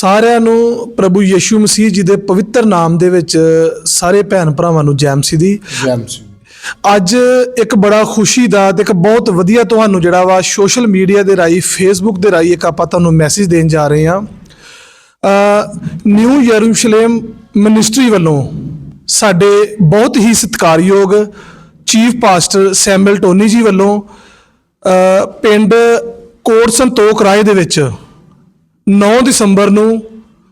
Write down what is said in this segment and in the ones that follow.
ਸਾਰਿਆਂ ਨੂੰ ਪ੍ਰਭੂ ਯੀਸ਼ੂ ਮਸੀਹ ਜੀ ਦੇ ਪਵਿੱਤਰ ਨਾਮ ਦੇ ਵਿੱਚ ਸਾਰੇ ਭੈਣ ਭਰਾਵਾਂ ਨੂੰ ਜੈ ਮਸੀਹ ਦੀ। ਜੈਮ ਸਿੰਘ ਅੱਜ ਇੱਕ ਬੜਾ ਖੁਸ਼ੀ ਦਾ ਤੇ ਇੱਕ ਬਹੁਤ ਵਧੀਆ ਤੁਹਾਨੂੰ ਜਿਹੜਾ ਵਾ ਸੋਸ਼ਲ ਮੀਡੀਆ ਦੇ ਰਾਹੀਂ ਫੇਸਬੁੱਕ ਦੇ ਰਾਹੀਂ ਇੱਕ ਆਪਾਂ ਤੁਹਾਨੂੰ ਮੈਸੇਜ ਦੇਣ ਜਾ ਰਹੇ ਹਾਂ। ਨਿਊ ਯਰੂਸ਼ਲਮ ਮਿਨਿਸਟਰੀ ਵੱਲੋਂ ਸਾਡੇ ਬਹੁਤ ਹੀ ਸਤਿਕਾਰਯੋਗ ਚੀਫ ਪਾਸਟਰ ਸੈਮੂਅਲ ਟੋਨੀ ਜੀ ਵੱਲੋਂ ਪਿੰਡ ਕੋਟ ਸੰਤੋਖ ਰਾਏ ਦੇ ਵਿੱਚ 9 ਦਸੰਬਰ ਨੂੰ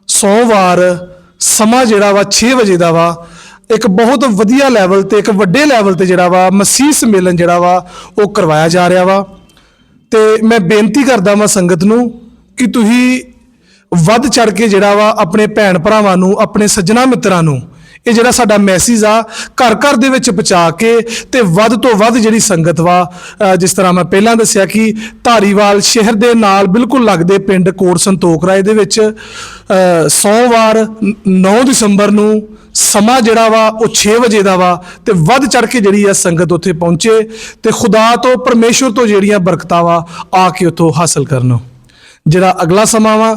ਸੋਮਵਾਰ ਸਮਾਂ ਜਿਹੜਾ ਵਾ 6 ਵਜੇ ਦਾ ਵਾ, ਇੱਕ ਬਹੁਤ ਵਧੀਆ ਲੈਵਲ ਤੇ, ਇੱਕ ਵੱਡੇ ਲੈਵਲ ਤੇ ਜਿਹੜਾ ਵਾ ਮਸੀਹ ਸੰਮੇਲਨ ਜਿਹੜਾ ਵਾ ਉਹ ਕਰਵਾਇਆ ਜਾ ਰਿਹਾ ਵਾ। ਤੇ ਮੈਂ ਬੇਨਤੀ ਕਰਦਾ ਵਾਂ ਸੰਗਤ ਨੂੰ ਕਿ ਤੁਸੀਂ ਵੱਧ ਚੜ ਕੇ ਜਿਹੜਾ ਵਾ ਆਪਣੇ ਭੈਣ ਭਰਾਵਾਂ ਨੂੰ, ਆਪਣੇ ਸੱਜਣਾ ਮਿੱਤਰਾਂ ਨੂੰ ਇਹ ਜਿਹੜਾ ਸਾਡਾ ਮੈਸੇਜ ਆ, ਘਰ ਘਰ ਦੇ ਵਿੱਚ ਪਹੁੰਚਾ ਕੇ ਤੇ ਵੱਧ ਤੋਂ ਵੱਧ ਜਿਹੜੀ ਸੰਗਤ ਵਾ ਜਿਸ ਤਰ੍ਹਾਂ ਮੈਂ ਪਹਿਲਾਂ ਦੱਸਿਆ ਕਿ ਧਾਰੀਵਾਲ ਸ਼ਹਿਰ ਦੇ ਨਾਲ ਬਿਲਕੁਲ ਲੱਗਦੇ ਪਿੰਡ ਕੋਟ ਸੰਤੋਖ ਰਾਏ ਦੇ ਵਿੱਚ ਸੋਮਵਾਰ 9 ਦਸੰਬਰ ਨੂੰ ਸਮਾਂ ਜਿਹੜਾ ਵਾ, ਉਹ 6 ਵਜੇ ਦਾ ਵਾ ਤੇ ਵੱਧ ਚੜ ਕੇ ਜਿਹੜੀ ਆ ਸੰਗਤ ਉੱਥੇ ਪਹੁੰਚੇ ਤੇ ਖੁਦਾ ਤੋਂ ਪਰਮੇਸ਼ਵਰ ਤੋਂ ਜਿਹੜੀਆਂ ਬਰਕਤਾਂ ਵਾ, ਆ ਕੇ ਉੱਥੋਂ ਹਾਸਲ ਕਰਨ। ਜਿਹੜਾ ਅਗਲਾ ਸਮਾਂ ਵਾ,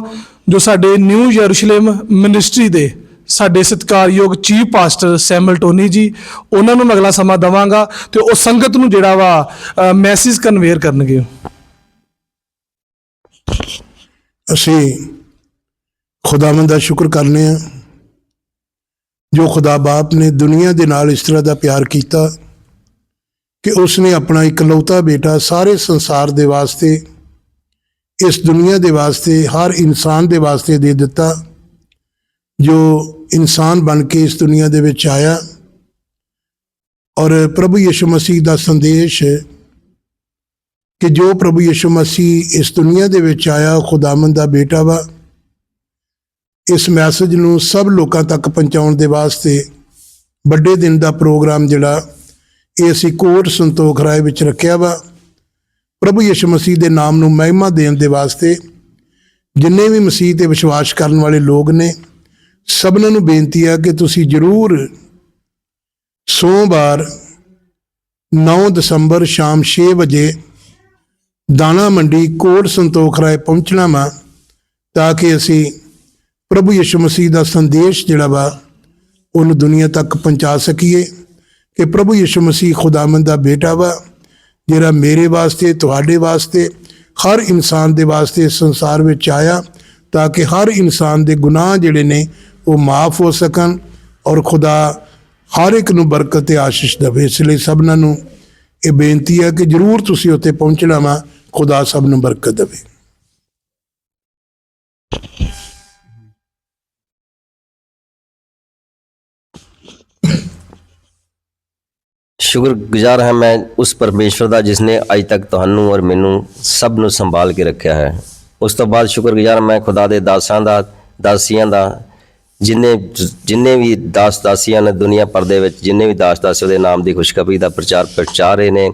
ਜੋ ਸਾਡੇ ਨਿਊ ਯਰੂਸ਼ਲਮ ਮਿਨਿਸਟਰੀ ਦੇ ਸਾਡੇ ਸਤਿਕਾਰਯੋਗ ਚੀਫ ਪਾਸਟਰ ਸੈਮਲ ਟੋਨੀ ਜੀ, ਉਹਨਾਂ ਨੂੰ ਅਗਲਾ ਸਮਾਂ ਦਵਾਂਗਾ ਤੇ ਉਹ ਸੰਗਤ ਨੂੰ ਜਿਹੜਾ ਵਾ ਮੈਸੇਜ ਕਨਵੇਅਰ ਕਰਨਗੇ। ਅਸੀਂ ਖੁਦਾਵੰਦ ਦਾ ਸ਼ੁਕਰ ਕਰਨੇ ਆ, ਜੋ ਖੁਦਾ ਬਾਪ ਨੇ ਦੁਨੀਆ ਦੇ ਨਾਲ ਇਸ ਤਰ੍ਹਾਂ ਦਾ ਪਿਆਰ ਕੀਤਾ ਕਿ ਉਸ ਨੇ ਆਪਣਾ ਇਕਲੌਤਾ ਬੇਟਾ ਸਾਰੇ ਸੰਸਾਰ ਦੇ ਵਾਸਤੇ, ਇਸ ਦੁਨੀਆ ਦੇ ਵਾਸਤੇ, ਹਰ ਇਨਸਾਨ ਦੇ ਵਾਸਤੇ ਦੇ ਦਿੱਤਾ। ਜੋ ਇਨਸਾਨ ਬਣ ਕੇ ਇਸ ਦੁਨੀਆ ਦੇ ਵਿੱਚ ਆਇਆ ਔਰ ਪ੍ਰਭੂ ਯਿਸੂ ਮਸੀਹ ਦਾ ਸੰਦੇਸ਼ ਕਿ ਜੋ ਪ੍ਰਭੂ ਯਿਸੂ ਮਸੀਹ ਇਸ ਦੁਨੀਆ ਦੇ ਵਿੱਚ ਆਇਆ, ਉਹ ਖੁਦਾਵੰਦ ਦਾ ਬੇਟਾ ਵਾ। ਇਸ ਮੈਸੇਜ ਨੂੰ ਸਭ ਲੋਕਾਂ ਤੱਕ ਪਹੁੰਚਾਉਣ ਦੇ ਵਾਸਤੇ ਵੱਡੇ ਦਿਨ ਦਾ ਪ੍ਰੋਗਰਾਮ ਜਿਹੜਾ, ਇਹ ਅਸੀਂ ਕੋਟ ਸੰਤੋਖ ਰਾਏ ਵਿੱਚ ਰੱਖਿਆ ਵਾ। ਪ੍ਰਭੂ ਯਿਸੂ ਮਸੀਹ ਦੇ ਨਾਮ ਨੂੰ ਮਹਿਮਾ ਦੇਣ ਦੇ ਵਾਸਤੇ ਜਿੰਨੇ ਵੀ ਮਸੀਹ ਤੇ ਵਿਸ਼ਵਾਸ ਕਰਨ ਵਾਲੇ ਲੋਕ ਨੇ ਸਭਨਾਂ ਨੂੰ ਬੇਨਤੀ ਆ ਕਿ ਤੁਸੀਂ ਜਰੂਰ ਸੋਮਵਾਰ 9 ਦਸੰਬਰ ਸ਼ਾਮ 6 ਵਜੇ ਦਾਣਾ ਮੰਡੀ ਕੋਟ ਸੰਤੋਖ ਰਾਏ ਪਹੁੰਚਣਾ ਵਾ, ਤਾਂ ਕਿ ਅਸੀਂ ਪ੍ਰਭੂ ਯਿਸੂ ਮਸੀਹ ਦਾ ਸੰਦੇਸ਼ ਜਿਹੜਾ ਵਾ ਉਹਨੂੰ ਦੁਨੀਆ ਤੱਕ ਪਹੁੰਚਾ ਸਕੀਏ ਕਿ ਪ੍ਰਭੂ ਯਿਸੂ ਮਸੀਹ ਖੁਦਾਵੰਦ ਦਾ ਬੇਟਾ ਵਾ, ਜਿਹੜਾ ਮੇਰੇ ਵਾਸਤੇ, ਤੁਹਾਡੇ ਵਾਸਤੇ, ਹਰ ਇਨਸਾਨ ਦੇ ਵਾਸਤੇ ਸੰਸਾਰ ਵਿੱਚ ਆਇਆ, ਤਾਂ ਕਿ ਹਰ ਇਨਸਾਨ ਦੇ ਗੁਨਾਹ ਜਿਹੜੇ ਨੇ ਉਹ ਮਾਫ ਹੋ ਸਕਣ ਔਰ ਖੁਦਾ ਹਰ ਇੱਕ ਨੂੰ ਬਰਕਤ ਤੇ ਆਸ਼ੀਸ਼ ਦੇਵੇ। ਇਸ ਲਈ ਸਭਨਾਂ ਨੂੰ ਇਹ ਬੇਨਤੀ ਹੈ ਕਿ ਜਰੂਰ ਤੁਸੀਂ ਉੱਥੇ ਪਹੁੰਚਣਾ ਵਾ, ਖੁਦਾ ਸਭ ਨੂੰ ਬਰਕਤ ਦੇਵੇ। ਸ਼ੁਕਰਗੁਜ਼ਾਰ ਹਾਂ ਮੈਂ ਉਸ ਪਰਮੇਸ਼ਵਰ ਦਾ ਜਿਸ ਨੇ ਅੱਜ ਤੱਕ ਤੁਹਾਨੂੰ ਔਰ ਮੈਨੂੰ ਸਭ ਨੂੰ ਸੰਭਾਲ ਕੇ ਰੱਖਿਆ ਹੈ। ਉਸ ਤੋਂ ਬਾਅਦ ਸ਼ੁਕਰਗੁਜ਼ਾਰ ਮੈਂ ਖੁਦਾ ਦੇ ਦਾਸਾਂ ਦਾ, ਦਾਸੀਆਂ ਦਾ ਜਿੰਨੇ ਜਿੰਨੇ ਵੀ ਦਾਸ ਦਾਸੀਆਂ ਨੇ ਦੁਨੀਆ ਦੇ ਵਿੱਚ, ਜਿੰਨੇ ਵੀ ਦਾਸ ਦਾਸੀ ਉਹਦੇ ਨਾਮ ਦੀ ਖੁਸ਼ਖਬਰੀ ਦਾ ਪ੍ਰਚਾਰ ਪ੍ਰਚਾਰ ਰਹੇ ਨੇ,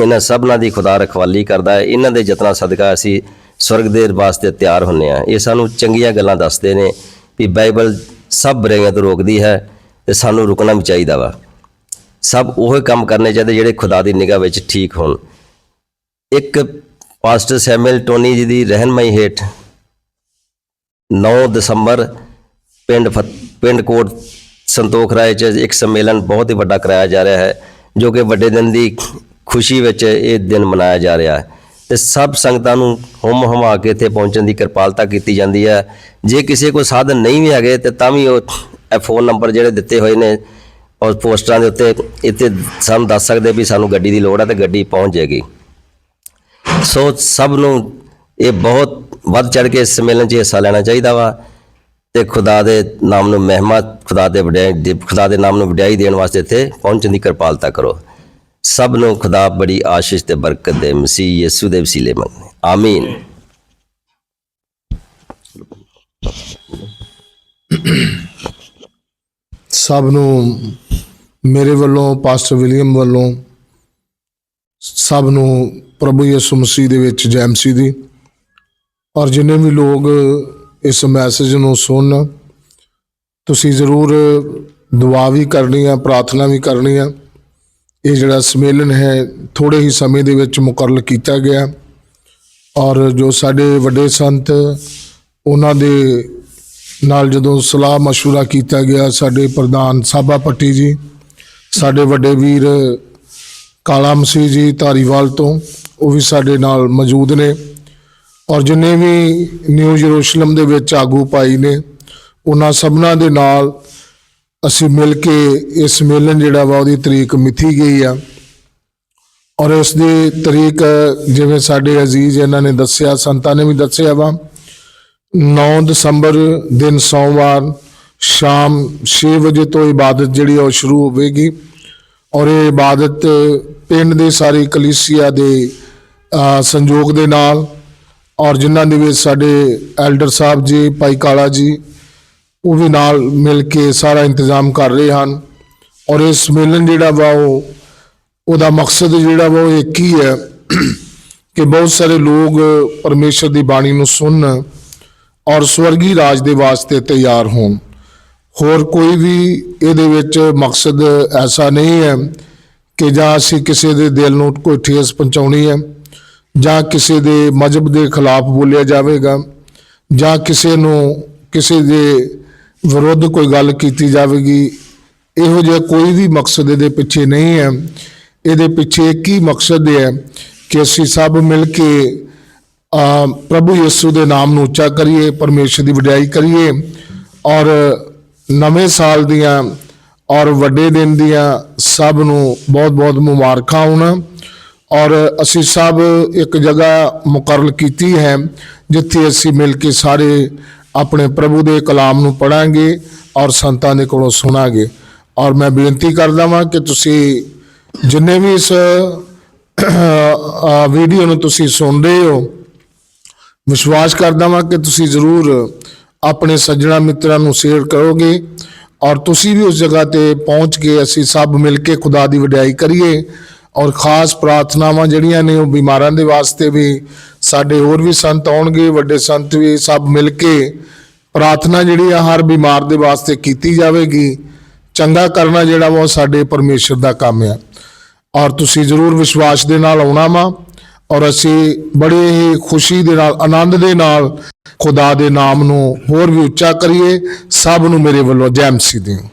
ਇਹਨਾਂ ਸਭਨਾਂ ਦੀ ਖੁਦਾ ਰਖਵਾਲੀ ਕਰਦਾ ਹੈ। ਇਹਨਾਂ ਦੇ ਯਤਨਾਂ ਸਦਕਾ ਅਸੀਂ ਸਵਰਗ ਦੇ ਵਾਸਤੇ ਤਿਆਰ ਹੁੰਨੇ ਆ ਇਹ ਸਾਨੂੰ ਚੰਗੀਆਂ ਗੱਲਾਂ ਦੱਸਦੇ ਨੇ ਵੀ ਬਾਈਬਲ ਸਭ ਬੁਰਾਈਆਂ ਤੋਂ ਰੋਕਦੀ ਹੈ ਤੇ ਸਾਨੂੰ ਰੁਕਣਾ ਵੀ ਚਾਹੀਦਾ ਵਾ। ਸਭ ਉਹ ਕੰਮ ਕਰਨੇ ਚਾਹੀਦੇ ਜਿਹੜੇ ਖੁਦਾ ਦੀ ਨਿਗਾਹ ਵਿੱਚ ਠੀਕ ਹੋਣ। ਇੱਕ ਪਾਸਟਰ ਸੈਮੂਅਲ ਟੋਨੀ ਜੀ ਦੀ ਰਹਿਨਮਾਈ ਹੇਠ 9 ਦਸੰਬਰ ਪਿੰਡ ਫਤ- ਪਿੰਡ ਕੋਟ ਸੰਤੋਖ ਰਾਏ ਚ ਇੱਕ ਸੰਮੇਲਨ ਬਹੁਤ ਹੀ ਵੱਡਾ ਕਰਾਇਆ ਜਾ ਰਿਹਾ ਹੈ, ਜੋ ਕਿ ਵੱਡੇ ਦਿਨ ਦੀ ਖੁਸ਼ੀ ਵਿੱਚ ਇਹ ਦਿਨ ਮਨਾਇਆ ਜਾ ਰਿਹਾ ਹੈ। ਤੇ ਸਭ ਸੰਗਤਾਂ ਨੂੰ ਹੁਮ ਹਮਾ ਕੇ ਇੱਥੇ ਪਹੁੰਚਣ ਦੀ ਕਿਰਪਾਲਤਾ ਕੀਤੀ ਜਾਂਦੀ ਹੈ। ਜੇ ਕਿਸੇ ਕੋਲ ਸਾਧਨ ਨਹੀਂ ਵੀ ਹੈਗੇ ਤੇ ਤਾਂ ਵੀ ਉਹ ਇਹ ਫੋਨ ਨੰਬਰ ਜਿਹੜੇ ਦਿੱਤੇ ਹੋਏ ਨੇ ਔਰ ਪੋਸਟਰਾਂ ਦੇ ਉੱਤੇ ਇੱਥੇ ਸਾਨੂੰ ਦੱਸ ਸਕਦੇ ਵੀ ਸਾਨੂੰ ਗੱਡੀ ਦੀ ਲੋੜ ਹੈ ਤੇ ਗੱਡੀ ਪਹੁੰਚ ਜਾਏਗੀ। ਸੋ ਸਭ ਨੂੰ ਇਹ ਬਹੁਤ ਵੱਧ ਚੜ ਕੇ ਇਸ ਸੰਮੇਲਨ 'ਚ ਹਿੱਸਾ ਲੈਣਾ ਚਾਹੀਦਾ ਵਾ। ਤੇ ਖੁਦਾ ਦੇ ਨਾਮ ਨੂੰ ਮਹਿਮਾ, ਖੁਦਾ ਦੇ ਵਡਿਆਈ ਖੁਦਾ ਦੇ ਨਾਮ ਨੂੰ ਵਡਿਆਈ ਦੇਣ ਵਾਸਤੇ ਇੱਥੇ ਪਹੁੰਚਣ ਦੀ ਕਿਰਪਾਲਤਾ ਕਰੋ। ਸਭ ਨੂੰ ਖੁਦਾ ਬੜੀ ਆਸ਼ੀਸ਼ ਤੇ ਬਰਕਤ ਦੇ, ਮਸੀਹ ਯਿਸੂ ਦੇ ਵਸੀਲੇ ਮੰਗਦੇ ਆਮੀਨ। ਸਭ ਨੂੰ ਮੇਰੇ ਵੱਲੋਂ, ਪਾਸਟਰ ਵਿਲੀਅਮ ਵੱਲੋਂ, ਸਭ ਨੂੰ ਪ੍ਰਭੂ ਯਿਸੂ ਮਸੀਹ ਦੇ ਵਿੱਚ ਜੈ ਮਸੀਹ ਦੀ। ਔਰ ਜਿੰਨੇ ਵੀ ਲੋਕ ਇਸ ਮੈਸੇਜ ਨੂੰ ਸੁਣਨ ਤੁਸੀਂ ਜ਼ਰੂਰ ਦੁਆ ਵੀ ਕਰਨੀ ਆ ਪ੍ਰਾਰਥਨਾ ਵੀ ਕਰਨੀ ਆ ਇਹ ਜਿਹੜਾ ਸਮੇਲਨ ਹੈ ਥੋੜੇ ਹੀ ਸਮੇਂ ਦੇ ਵਿੱਚ ਮੁਕਰਰ ਕੀਤਾ ਗਿਆ ਔਰ ਜੋ ਸਾਡੇ ਵੱਡੇ ਸੰਤ ਉਹਨਾਂ ਦੇ ਨਾਲ ਜਦੋਂ ਸਲਾਹ مشورہ ਕੀਤਾ ਗਿਆ ਸਾਡੇ ਪ੍ਰਧਾਨ ਸਾਬਾ ਪੱਟੀ ਜੀ ਸਾਡੇ ਵੱਡੇ ਵੀਰ ਕਾਲਾ ਮਸੀਹ ਜੀ ਧਾਰੀਵਾਲ ਤੋਂ ਉਹ ਵੀ ਸਾਡੇ ਨਾਲ ਮੌਜੂਦ ਨੇ ਔਰ ਜਿੰਨੇ ਵੀ ਨਿਊ ਯਰੂਸ਼ਲਮ ਦੇ ਵਿੱਚ ਆਗੂ ਪਾਈ ਨੇ, ਉਹਨਾਂ ਸਭਨਾਂ ਦੇ ਨਾਲ ਅਸੀਂ ਮਿਲ ਕੇ ਇਸ ਮੇਲਨ ਜਿਹੜਾ ਵਾ ਉਹਦੀ ਤਰੀਕ ਮਿਥੀ ਗਈ ਆ। ਔਰ ਇਸ ਦੀ ਤਰੀਕ ਜਿਵੇਂ ਸਾਡੇ ਅਜ਼ੀਜ਼ ਇਹਨਾਂ ਨੇ ਦੱਸਿਆ, ਸੰਤਾਂ ਨੇ ਵੀ ਦੱਸਿਆ ਵਾ 9 ਦਸੰਬਰ ਦਿਨ ਸੋਮਵਾਰ ਸ਼ਾਮ 6 ਵਜੇ ਤੋਂ ਇਬਾਦਤ ਜਿਹੜੀ ਆ ਉਹ ਸ਼ੁਰੂ ਹੋਵੇਗੀ। ਔਰ ਇਹ ਇਬਾਦਤ ਪਿੰਡ ਦੇ ਸਾਰੀ ਕਲੀਸਿਆ ਦੇ ਸੰਯੋਗ ਦੇ ਨਾਲ ਔਰ ਜਿਨ੍ਹਾਂ ਦੇ ਵਿੱਚ ਸਾਡੇ ਐਲਡਰ ਸਾਹਿਬ ਜੀ, ਭਾਈ ਕਾਲਾ ਜੀ, ਉਹ ਵੀ ਨਾਲ ਮਿਲ ਕੇ ਸਾਰਾ ਇੰਤਜ਼ਾਮ ਕਰ ਰਹੇ ਹਨ। ਔਰ ਇਹ ਸੰਮੇਲਨ ਜਿਹੜਾ ਵਾ ਉਹ, ਉਹਦਾ ਮਕਸਦ ਜਿਹੜਾ ਵਾ ਉਹ ਇੱਕ ਹੀ ਹੈ ਕਿ ਬਹੁਤ ਸਾਰੇ ਲੋਕ ਪਰਮੇਸ਼ਰ ਦੀ ਬਾਣੀ ਨੂੰ ਸੁਣਨ ਔਰ ਸਵਰਗੀ ਰਾਜ ਦੇ ਵਾਸਤੇ ਤਿਆਰ ਹੋਣ। ਹੋਰ ਕੋਈ ਵੀ ਇਹਦੇ ਵਿੱਚ ਮਕਸਦ ਐਸਾ ਨਹੀਂ ਹੈ ਕਿ ਜਾਂ ਅਸੀਂ ਕਿਸੇ ਦੇ ਦਿਲ ਨੂੰ ਕੋਈ ਠੇਸ ਪਹੁੰਚਾਉਣੀ ਹੈ। ਜਾਂ ਕਿਸੇ ਦੇ ਮਜਹਬ ਦੇ ਖਿਲਾਫ ਬੋਲਿਆ ਜਾਵੇਗਾ, ਜਾਂ ਕਿਸੇ ਨੂੰ ਕਿਸੇ ਦੇ ਵਿਰੁੱਧ ਕੋਈ ਗੱਲ ਕੀਤੀ ਜਾਵੇਗੀ, ਇਹੋ ਜਿਹਾ ਕੋਈ ਵੀ ਮਕਸਦ ਇਹਦੇ ਪਿੱਛੇ ਨਹੀਂ ਹੈ। ਇਹਦੇ ਪਿੱਛੇ ਕੀ ਮਕਸਦ ਹੈ ਕਿ ਅਸੀਂ ਸਭ ਮਿਲ ਕੇ ਪ੍ਰਭੂ ਯਿਸੂ ਦੇ ਨਾਮ ਨੂੰ ਉੱਚਾ ਕਰੀਏ, ਪਰਮੇਸ਼ਰ ਦੀ ਵਡਿਆਈ ਕਰੀਏ ਔਰ ਨਵੇਂ ਸਾਲ ਦੀਆਂ ਔਰ ਵੱਡੇ ਦਿਨ ਦੀਆਂ ਸਭ ਨੂੰ ਬਹੁਤ-ਬਹੁਤ ਮੁਬਾਰਕਾਂ ਹੋਣ। ਔਰ ਅਸੀਂ ਸਭ ਇੱਕ ਜਗ੍ਹਾ ਮੁਕਰਰ ਕੀਤੀ ਹੈ, ਜਿੱਥੇ ਅਸੀਂ ਮਿਲ ਕੇ ਸਾਰੇ ਆਪਣੇ ਪ੍ਰਭੂ ਦੇ ਕਲਾਮ ਨੂੰ ਪੜਾਂਗੇ ਔਰ ਸੰਤਾਂ ਦੇ ਕੋਲੋਂ ਸੁਣਾਂਗੇ। ਔਰ ਮੈਂ ਬੇਨਤੀ ਕਰਦਾ ਹਾਂ ਕਿ ਤੁਸੀਂ ਜਿੰਨੇ ਵੀ ਇਸ ਵੀਡੀਓ ਨੂੰ ਤੁਸੀਂ ਸੁਣ ਰਹੇ ਹੋ, ਵਿਸ਼ਵਾਸ ਕਰਦਾ ਹਾਂ ਕਿ ਤੁਸੀਂ ਜ਼ਰੂਰ ਆਪਣੇ ਸੱਜਣਾ ਮਿੱਤਰਾਂ ਨੂੰ ਸ਼ੇਅਰ ਕਰੋਗੇ ਔਰ ਤੁਸੀਂ ਵੀ ਉਸ ਜਗ੍ਹਾ ਤੇ ਪਹੁੰਚ ਕੇ ਅਸੀਂ ਸਭ ਮਿਲ ਕੇ ਖੁਦਾ ਦੀ ਵਡਿਆਈ ਕਰੀਏ। ਔਰ ਖਾਸ ਪ੍ਰਾਰਥਨਾਵਾਂ ਜਿਹੜੀਆਂ ਨੇ ਉਹ ਬਿਮਾਰਾਂ ਦੇ ਵਾਸਤੇ ਵੀ ਸਾਡੇ ਹੋਰ ਵੀ ਸੰਤ ਆਉਣਗੇ, ਵੱਡੇ ਸੰਤ ਵੀ ਸਭ ਮਿਲ ਕੇ ਪ੍ਰਾਰਥਨਾ ਜਿਹੜੀ ਆ ਹਰ ਬਿਮਾਰ ਦੇ ਵਾਸਤੇ ਕੀਤੀ ਜਾਵੇਗੀ। ਚੰਗਾ ਕਰਨਾ ਜਿਹੜਾ ਵਾ ਉਹ ਸਾਡੇ ਪਰਮੇਸ਼ਰ ਦਾ ਕੰਮ ਆ। ਔਰ ਤੁਸੀਂ ਜ਼ਰੂਰ ਵਿਸ਼ਵਾਸ ਦੇ ਨਾਲ ਆਉਣਾ ਵਾ ਔਰ ਅਸੀਂ ਬੜੇ ਹੀ ਖੁਸ਼ੀ ਦੇ ਨਾਲ, ਆਨੰਦ ਦੇ ਨਾਲ ਖੁਦਾ ਦੇ ਨਾਮ ਨੂੰ ਹੋਰ ਵੀ ਉੱਚਾ ਕਰੀਏ। ਸਭ ਨੂੰ ਮੇਰੇ ਵੱਲੋਂ ਜੈ ਮਸੀਹ ਦਿਓ